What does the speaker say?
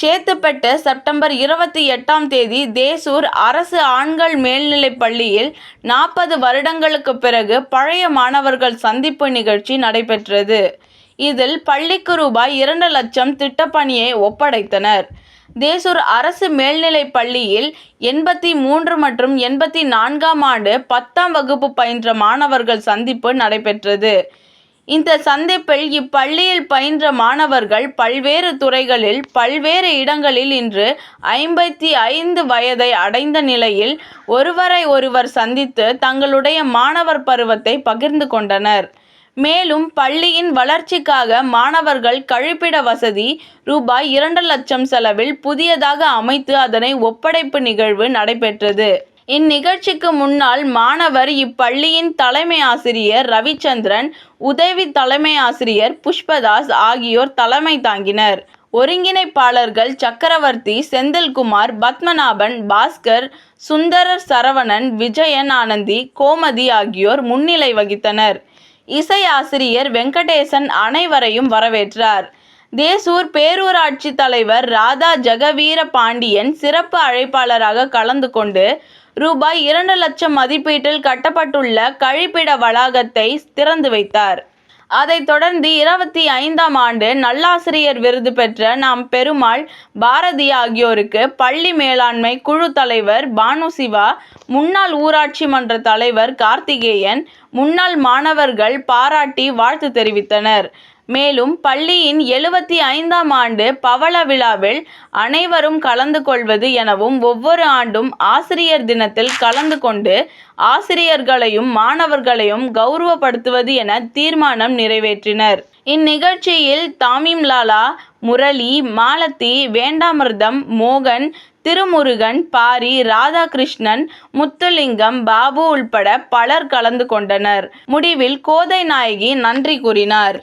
Chetpet September இருபத்தி எட்டாம் தேதி தேசூர் அரசு ஆண்கள் மேல்நிலைப் பள்ளியில் நாற்பது வருடங்களுக்கு பிறகு பழைய மாணவர்கள் சந்திப்பு நிகழ்ச்சி நடைபெற்றது. இதில் பள்ளிக்கு ரூபாய் இரண்டு லட்சம் திட்டப்பணியை ஒப்படைத்தனர். தேசூர் அரசு மேல்நிலைப் பள்ளியில் எண்பத்தி மூன்று மற்றும் எண்பத்தி நான்காம் ஆண்டு பத்தாம் வகுப்பு பயின்ற மாணவர்கள் சந்திப்பு நடைபெற்றது. இந்த சந்திப்பில் இப்பள்ளியில் பயின்ற மாணவர்கள் பல்வேறு துறைகளில் பல்வேறு இடங்களில் இன்று ஐம்பத்தி ஐந்து வயதை அடைந்த நிலையில் ஒருவரை ஒருவர் சந்தித்து தங்களுடைய மாணவர் பருவத்தை பகிர்ந்து கொண்டனர். மேலும் பள்ளியின் வளர்ச்சிக்காக மாணவர்கள் கழிப்பிட வசதி ரூபாய் இரண்டு லட்சம் செலவில் புதியதாக அமைத்து அதனை ஒப்படைப்பு நிகழ்வு நடைபெற்றது. இந்நிகழ்ச்சிக்கு முன்னால் மாணவர் இப்பள்ளியின் தலைமை ஆசிரியர் ரவிச்சந்திரன் உதவி தலைமை ஆசிரியர் புஷ்பதாஸ் ஆகியோர் தலைமை தாங்கினர். ஒருங்கிணைப்பாளர்கள் சக்கரவர்த்தி செந்தில்குமார் பத்மநாபன் பாஸ்கர் சுந்தரர் சரவணன் விஜயன் ஆனந்தி கோமதி ஆகியோர் முன்னிலை வகித்தனர். இசை ஆசிரியர் வெங்கடேசன் அனைவரையும் வரவேற்றார். தேசூர் பேரூராட்சி தலைவர் ராதா ஜெகவீர பாண்டியன் சிறப்பு அழைப்பாளராக கலந்து கொண்டு ரூபாய் இரண்டு லட்சம் மதிப்பீட்டில் கட்டப்பட்டுள்ள கழிப்பிட வளாகத்தை திறந்து வைத்தார். அதைத் தொடர்ந்து இருபத்தி ஐந்தாம் ஆண்டு நல்லாசிரியர் விருது பெற்ற நாம் பெருமாள் பாரதி ஆகியோருக்கு பள்ளி மேலாண்மை குழு தலைவர் பானுசிவா முன்னாள் ஊராட்சி மன்ற தலைவர் கார்த்திகேயன் முன்னாள் மாணவர்கள் பாராட்டி வாழ்த்து தெரிவித்தனர். மேலும் பள்ளியின் எழுபத்தி ஐந்தாம் ஆண்டு பவள விழாவில் அனைவரும் கலந்து கொள்வது எனவும் ஒவ்வொரு ஆண்டும் ஆசிரியர் தினத்தில் கலந்து கொண்டு ஆசிரியர்களையும் மாணவர்களையும் கௌரவப்படுத்துவது என தீர்மானம் நிறைவேற்றினர். இந்நிகழ்ச்சியில் தாமீம்லாலா முரளி மாலத்தி வேண்டாமிர்தம் மோகன் திருமுருகன் பாரி ராதாகிருஷ்ணன் முத்துலிங்கம் பாபு உள்பட பலர் கலந்து கொண்டனர். முடிவில் கோதை நாயகி நன்றி கூறினார்.